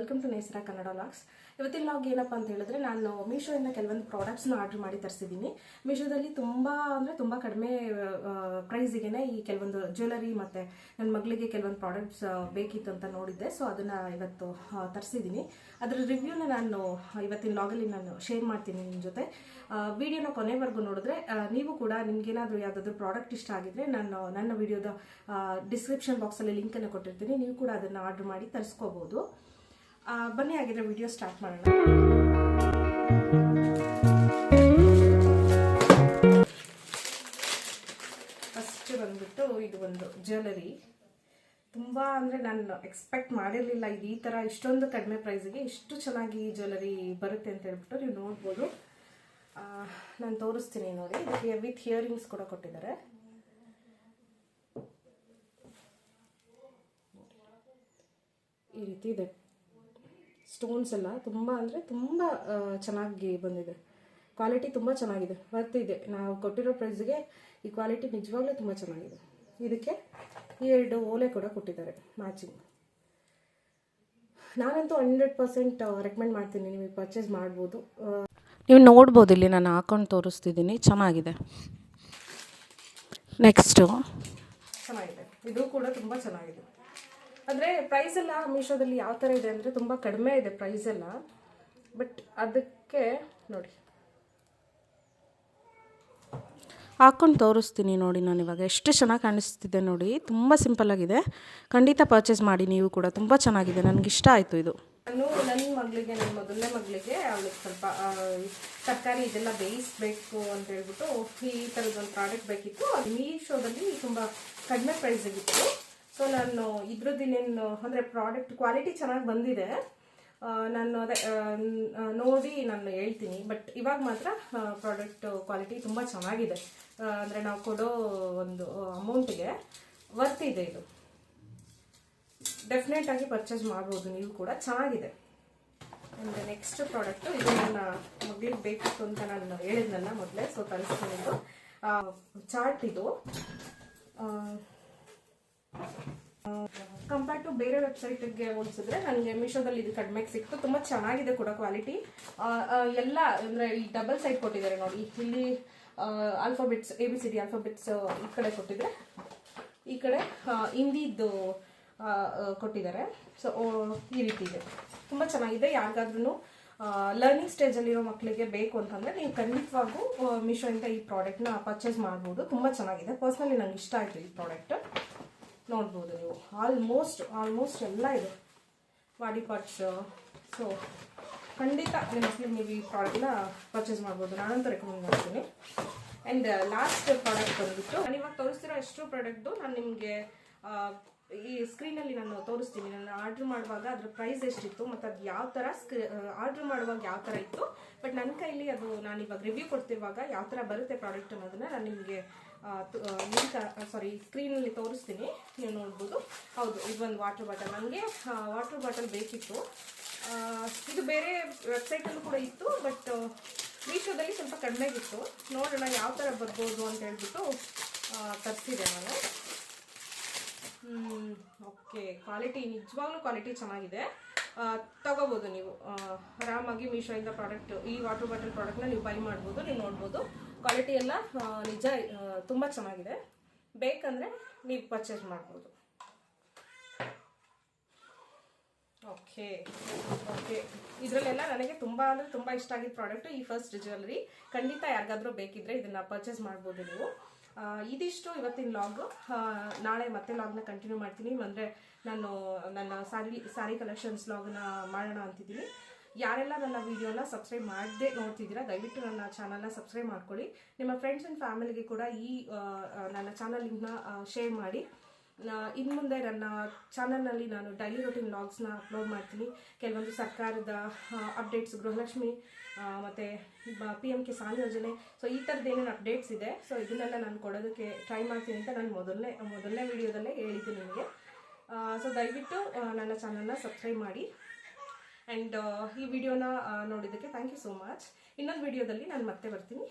Welcome to Nesara Kannada logs ಇವತ್ತಿನ log ಏನಪ್ಪ ಅಂತ ಹೇಳಿದ್ರೆ ನಾನು ಮೀಶೋಯಿಂದ ಕೆಲವೊಂದು ಪ್ರಾಡಕ್ಟ್ಸ್ನ ಆರ್ಡರ್ ಮಾಡಿ ತರಿಸಿದ್ದೀನಿ ಮೀಶೋದಲ್ಲಿ ತುಂಬ ಅಂದರೆ ತುಂಬ ಕಡಿಮೆ ಪ್ರೈಸಿಗೆ ಈ ಕೆಲವೊಂದು ಜ್ಯುವೆಲರಿ ಮತ್ತು ನನ್ನ ಮಗಳಿಗೆ ಕೆಲವೊಂದು ಪ್ರಾಡಕ್ಟ್ಸ್ ಬೇಕಿತ್ತು ಅಂತ ನೋಡಿದ್ದೆ. ಸೊ ಅದನ್ನು ಇವತ್ತು ತರಿಸಿದ್ದೀನಿ ಅದರ ರಿವ್ಯೂನ ನಾನು ಇವತ್ತಿನ ಲಾಗಲ್ಲಿ ನಾನು ಶೇರ್ ಮಾಡ್ತೀನಿ ನಿಮ್ಮ ಜೊತೆ. ವಿಡಿಯೋನ ಕೊನೆವರೆಗೂ ನೋಡಿದ್ರೆ ನೀವು ಕೂಡ ನಿಮ್ಗೇನಾದರೂ ಯಾವುದಾದ್ರೂ ಪ್ರಾಡಕ್ಟ್ ಇಷ್ಟ ಆಗಿದ್ರೆ ನಾನು ನನ್ನ ವಿಡಿಯೋದ ಡಿಸ್ಕ್ರಿಪ್ಷನ್ ಬಾಕ್ಸಲ್ಲಿ ಲಿಂಕನ್ನು ಕೊಟ್ಟಿರ್ತೀನಿ. ನೀವು ಕೂಡ ಅದನ್ನು ಆರ್ಡರ್ ಮಾಡಿ ತರಿಸ್ಕೋಬೋದು. ಬನ್ನಿ ಆಗಿದ್ರೆ ವಿಡಿಯೋ ಸ್ಟಾರ್ಟ್ ಮಾಡೋಣ. ಫಸ್ಟ್ ಬಂದ್ಬಿಟ್ಟು ಇದು ಒಂದು ಜ್ಯುವೆಲರಿ ತುಂಬ ಅಂದರೆ ನಾನು ಎಕ್ಸ್ಪೆಕ್ಟ್ ಮಾಡಿರಲಿಲ್ಲ ಇದು ಈ ಥರ ಇಷ್ಟೊಂದು ಕಡಿಮೆ ಪ್ರೈಸಿಗೆ ಇಷ್ಟು ಚೆನ್ನಾಗಿ ಜ್ಯುವೆಲರಿ ಬರುತ್ತೆ ಅಂತ ಹೇಳ್ಬಿಟ್ಟು ನೀವು ನೋಡ್ಬೋದು. ನಾನು ತೋರಿಸ್ತೀನಿ ನೋಡಿ. ಇದಕ್ಕೆ ವಿತ್ ಹಿಯರಿಂಗ್ಸ್ ಕೂಡ ಕೊಟ್ಟಿದ್ದಾರೆ. ಈ ರೀತಿ ಇದೆ. ಸ್ಟೋನ್ಸ್ ಎಲ್ಲ ತುಂಬ ಅಂದರೆ ತುಂಬ ಚೆನ್ನಾಗಿ ಬಂದಿದೆ. ಕ್ವಾಲಿಟಿ ತುಂಬ ಚೆನ್ನಾಗಿದೆ. ವರ್ತ್ ಇದೆ. ನಾವು ಕೊಟ್ಟಿರೋ ಪ್ರೈಸ್ಗೆ ಈ ಕ್ವಾಲಿಟಿ ನಿಜವಾಗ್ಲೂ ತುಂಬ ಚೆನ್ನಾಗಿದೆ. ಇದಕ್ಕೆ ಎರಡು ಓಲೆ ಕೂಡ ಕೊಟ್ಟಿದ್ದಾರೆ ಮ್ಯಾಚಿಂಗ್ ನಾನಂತೂ ಹಂಡ್ರೆಡ್ ಪರ್ಸೆಂಟ್ ರೆಕಮೆಂಡ್ ಮಾಡ್ತೀನಿ. ನೀವು ಪರ್ಚೇಸ್ ಮಾಡ್ಬೋದು. ನೀವು ನೋಡ್ಬೋದು ಇಲ್ಲಿ ನಾನು ಹಾಕೊಂಡು ತೋರಿಸ್ತಿದ್ದೀನಿ. ಚೆನ್ನಾಗಿದೆ. ನೆಕ್ಸ್ಟು ಚೆನ್ನಾಗಿದೆ. ಇದು ಕೂಡ ತುಂಬ ಚೆನ್ನಾಗಿದೆ. ಅಂದರೆ ಪ್ರೈಸ್ ಎಲ್ಲ ಮೀಶೋದಲ್ಲಿ ಯಾವ ಥರ ಇದೆ ಅಂದರೆ ತುಂಬ ಕಡಿಮೆ ಇದೆ ಪ್ರೈಸ್ ಎಲ್ಲ. ಬಟ್ ಅದಕ್ಕೆ ನೋಡಿ. ಹಾಕ್ಕೊಂಡು ತೋರಿಸ್ತೀನಿ ನೋಡಿ ನಾನು ಇವಾಗ. ಎಷ್ಟು ಚೆನ್ನಾಗಿ ಕಾಣಿಸ್ತಿದೆ ನೋಡಿ. ತುಂಬ ಸಿಂಪಲ್ ಆಗಿದೆ. ಖಂಡಿತ ಪರ್ಚೇಸ್ ಮಾಡಿ ನೀವು ಕೂಡ. ತುಂಬ ಚೆನ್ನಾಗಿದೆ. ನನಗೆ ಇಷ್ಟ ಆಯಿತು ಇದು. ನಾನು ನನ್ನ ಮಗಳಿಗೆ ನನ್ನ ಮೊದಲನೇ ಮಗಳಿಗೆ ಅವಳಿಗೆ ಸ್ವಲ್ಪ ತರಕಾರಿ ಇದೆಲ್ಲ ಬೇಯಿಸ್ಬೇಕು ಅಂತ ಹೇಳ್ಬಿಟ್ಟು ಈ ಥರದೊಂದು ಪ್ರಾಡಕ್ಟ್ ಬೇಕಿತ್ತು. ಅದು ಮೀಶೋದಲ್ಲಿ ತುಂಬ ಕಡಿಮೆ ಪ್ರೈಸಿಗಿತ್ತು ಸೊ ನಾನು ಇದ್ರದ್ದಿನೇನು ಅಂದರೆ ಪ್ರಾಡಕ್ಟ್ ಕ್ವಾಲಿಟಿ ಚೆನ್ನಾಗಿ ಬಂದಿದೆ. ನಾನು ಅದೇ ನೋಡಿ ನಾನು ಹೇಳ್ತೀನಿ. ಬಟ್ ಇವಾಗ ಮಾತ್ರ ಪ್ರಾಡಕ್ಟ್ ಕ್ವಾಲಿಟಿ ತುಂಬ ಚೆನ್ನಾಗಿದೆ. ಅಂದರೆ ನಾವು ಕೊಡೋ ಒಂದು ಅಮೌಂಟಿಗೆ ವರ್ತ್ ಇದೆ ಇದು. ಡೆಫಿನೆಟ್ ಆಗಿ ಪರ್ಚೇಸ್ ಮಾಡ್ಬೋದು ನೀವು ಕೂಡ. ಚೆನ್ನಾಗಿದೆ. ಒಂದು ನೆಕ್ಸ್ಟ್ ಪ್ರಾಡಕ್ಟ್ ಇದು ನನ್ನ ಮಗಳಿಗೆ ಬೇಕಿತ್ತು ಅಂತ ನಾನು ಹೇಳಿದ್ನಲ್ಲ ಮೊದಲೇ. ಸೊ ತರಿಸ್ಕೊಂಡಿದ್ದು ಚಾರ್ಟ್ ಇದು ಕಂಪೇರ್ ಟು ಬೇರೆ ವೆಬ್ಸೈಟ್ಗೆ ಹೋಲಿಸಿದ್ರೆ ನನಗೆ ಮೀಶೋದಲ್ಲಿ ಇದು ಕಡಿಮೆಗೆ ಸಿಕ್ತು. ತುಂಬ ಚೆನ್ನಾಗಿದೆ ಕೂಡ ಕ್ವಾಲಿಟಿ. ಎಲ್ಲ ಅಂದರೆ ಈ ಡಬಲ್ ಸೈಡ್ ಕೊಟ್ಟಿದ್ದಾರೆ ನೋಡಿ. ಇಲ್ಲಿ alphabets A B C D alphabets ಈ ಕಡೆ ಕೊಟ್ಟಿದ್ರೆ, ಈ ಕಡೆ ಹಿಂದಿದ್ದು ಕೊಟ್ಟಿದ್ದಾರೆ. ಸೊ ಈ ರೀತಿ ಇದೆ. ತುಂಬ ಚೆನ್ನಾಗಿದೆ. ಯಾರಿಗಾದ್ರೂ ಲರ್ನಿಂಗ್ ಸ್ಟೇಜಲ್ಲಿರೋ ಮಕ್ಕಳಿಗೆ ಬೇಕು ಅಂತಂದರೆ ನೀವು ಖಂಡಿತವಾಗೂ ಮೀಶೋಯಿಂದ ಈ ಪ್ರಾಡಕ್ಟ್ನ ಪರ್ಚೇಸ್ ಮಾಡ್ಬೋದು. ತುಂಬ ಚೆನ್ನಾಗಿದೆ. ಪರ್ಸ್ನಲಿ ನಂಗೆ ಇಷ್ಟ ಆಯಿತು ಈ ಪ್ರಾಡಕ್ಟ್ ನೋಡ್ಬೋದು ನೀವು. ಆಲ್ಮೋಸ್ಟ್ ಆಲ್ಮೋಸ್ಟ್ ಎಲ್ಲ ಇದೆ. ಬಾಡಿ ಪಾರ್ಟ್ಸ್ ಸೊ ಖಂಡಿತ ನಿಮ್ಮ ನೀವು ಈ ಪ್ರಾಡಕ್ಟ್ನ ಪರ್ಚೇಸ್ ಮಾಡ್ಬೋದು. ನಾನಂತೂ ರೆಕಮೆಂಡ್ ಮಾಡ್ತೀನಿ. ಆ್ಯಂಡ್ ಲಾಸ್ಟ್ ಪ್ರಾಡಕ್ಟ್ ಬಂದುಬಿಟ್ಟು, ನಾನು ಇವಾಗ ತೋರಿಸ್ತಿರೋ ಎಷ್ಟು ಪ್ರಾಡಕ್ಟ್ದು ನಾನು ನಿಮಗೆ ಈ ಸ್ಕ್ರೀನಲ್ಲಿ ನಾನು ತೋರಿಸ್ತೀನಿ. ನಾನು ಆರ್ಡ್ರ್ ಮಾಡುವಾಗ ಅದ್ರ ಪ್ರೈಸ್ ಎಷ್ಟಿತ್ತು, ಮತ್ತು ಅದು ಯಾವ ಥರ ಸ್ಕ್ರೀ ಆರ್ಡ್ರ್ ಮಾಡುವಾಗ ಯಾವ ಥರ ಇತ್ತು. ಬಟ್ ನನ್ನ ಕೈಲಿ ಅದು ನಾನು ಇವಾಗ ರಿವ್ಯೂ ಕೊಡ್ತಿರುವಾಗ ಯಾವ ಥರ ಬರುತ್ತೆ ಪ್ರಾಡಕ್ಟ್ ಅನ್ನೋದನ್ನ ನಾನು ನಿಮಗೆ ಲಿಂಕ್ ಸಾರಿ ಸ್ಕ್ರೀನಲ್ಲಿ ತೋರಿಸ್ತೀನಿ. ನೀವು ನೋಡ್ಬೋದು. ಹೌದು, ಇದೊಂದು ವಾಟರ್ ಬಾಟಲ್ ನನಗೆ ವಾಟರ್ ಬಾಟಲ್ ಬೇಕಿತ್ತು. ಇದು ಬೇರೆ ವೆಬ್ಸೈಟಲ್ಲೂ ಕೂಡ ಇತ್ತು ಬಟ್ ಮೀಶೋದಲ್ಲಿ ಸ್ವಲ್ಪ ಕಡಿಮೆಗಿತ್ತು ನೋಡೋಣ ಯಾವ ಥರ ಬರ್ಬೋದು ಅಂತ ಹೇಳ್ಬಿಟ್ಟು ತರಿಸಿದೆ ನಾನು. ಓಕೆ ಕ್ವಾಲಿಟಿ ನಿಜವಾಗ್ಲೂ ಕ್ವಾಲಿಟಿ ಚೆನ್ನಾಗಿದೆ. ತಗೋಬೋದು ನೀವು. ಆರಾಮಾಗಿ ಮೀಶೋಯಿಂದ ಪ್ರಾಡಕ್ಟ್ ಈ ವಾಟರ್ ಬಾಟಲ್ ಪ್ರಾಡಕ್ಟ್ನ ನೀವು ಬೈ ಮಾಡ್ಬೋದು, ನೀವು ನೋಡ್ಬೋದು. ಕ್ವಾಲಿಟಿ ಎಲ್ಲ ನಿಜ ತುಂಬ ಚೆನ್ನಾಗಿದೆ. ಬೇಕಂದರೆ ನೀವು ಪರ್ಚೇಸ್ ಮಾಡ್ಬೋದು. Okay okay. ಇದರಲ್ಲೆಲ್ಲ ನನಗೆ ತುಂಬ ಅಂದರೆ ತುಂಬ ಇಷ್ಟ ಆಗಿದ್ದ ಪ್ರಾಡಕ್ಟ್ ಈ ಫಸ್ಟ್ ಜ್ಯುವೆಲ್ರಿ ಖಂಡಿತ ಯಾರಿಗಾದ್ರೂ ಬೇಕಿದ್ರೆ ಇದನ್ನು ಪರ್ಚೇಸ್ ಮಾಡ್ಬೋದು ನೀವು. ಇದಿಷ್ಟು ಇವತ್ತಿನ ಲಾಗ್ ನಾಳೆ ಮತ್ತೆ ಲಾಗ್ನ ಕಂಟಿನ್ಯೂ ಮಾಡ್ತೀನಿ. ಅಂದರೆ ನಾನು ನನ್ನ ಸಾರಿ ಸಾರಿ ಕಲೆಕ್ಷನ್ಸ್ ಲಾಗ್ನ ಮಾಡೋಣ ಅಂತಿದ್ದೀನಿ. ಯಾರೆಲ್ಲ ನನ್ನ ವಿಡಿಯೋನ ಸಬ್ಸ್ಕ್ರೈಬ್ ಮಾಡದೆ ನೋಡ್ತಿದ್ದೀರಾ, ದಯವಿಟ್ಟು ನನ್ನ ಚಾನಲ್ನ ಸಬ್ಸ್ಕ್ರೈಬ್ ಮಾಡ್ಕೊಳ್ಳಿ. ನಿಮ್ಮ ಫ್ರೆಂಡ್ಸ್ ಆ್ಯಂಡ್ ಫ್ಯಾಮಿಲಿಗೆ ಕೂಡ ಈ ನನ್ನ ಚಾನಲ್ ಲಿಂಕ್ನ ಶೇರ್ ಮಾಡಿ. ಇನ್ನು ಮುಂದೆ ನನ್ನ ಚಾನಲ್ನಲ್ಲಿ ನಾನು ಡೈಲಿ ರೂಟೀನ್ ವ್ಲಾಗ್ಸ್ನ ಅಪ್ಲೋಡ್ ಮಾಡ್ತೀನಿ. ಕೆಲವೊಂದು ಸರ್ಕಾರದ ಅಪ್ಡೇಟ್ಸ್ ಗೃಹಲಕ್ಷ್ಮಿ ಮತ್ತು ಪಿ ಎಂ ಕಿಸಾನ್ ಯೋಜನೆ. ಸೊ ಈ ಥರದ್ದು ಏನೇನು ಅಪ್ಡೇಟ್ಸ್ ಇದೆ ಸೊ ಇದನ್ನೆಲ್ಲ ನಾನು ಕೊಡೋದಕ್ಕೆ ಟ್ರೈ ಮಾಡ್ತೀನಿ ಅಂತ ನಾನು ಮೊದಲನೇ ಮೊದಲನೇ ವಿಡಿಯೋದಲ್ಲೇ ಹೇಳಿದ್ದೀನಿ ನಿಮಗೆ. ಸೊ ದಯವಿಟ್ಟು ನನ್ನ ಚಾನಲ್ನ ಸಬ್ಸ್ಕ್ರೈಬ್ ಮಾಡಿ. ಆ್ಯಂಡ್ ಈ ವಿಡಿಯೋನ ನೋಡಿದ್ದಕ್ಕೆ ಥ್ಯಾಂಕ್ ಯು ಸೋ ಮಚ್ ಇನ್ನೊಂದು ವಿಡಿಯೋದಲ್ಲಿ ನಾನು ಮತ್ತೆ ಬರ್ತೀನಿ.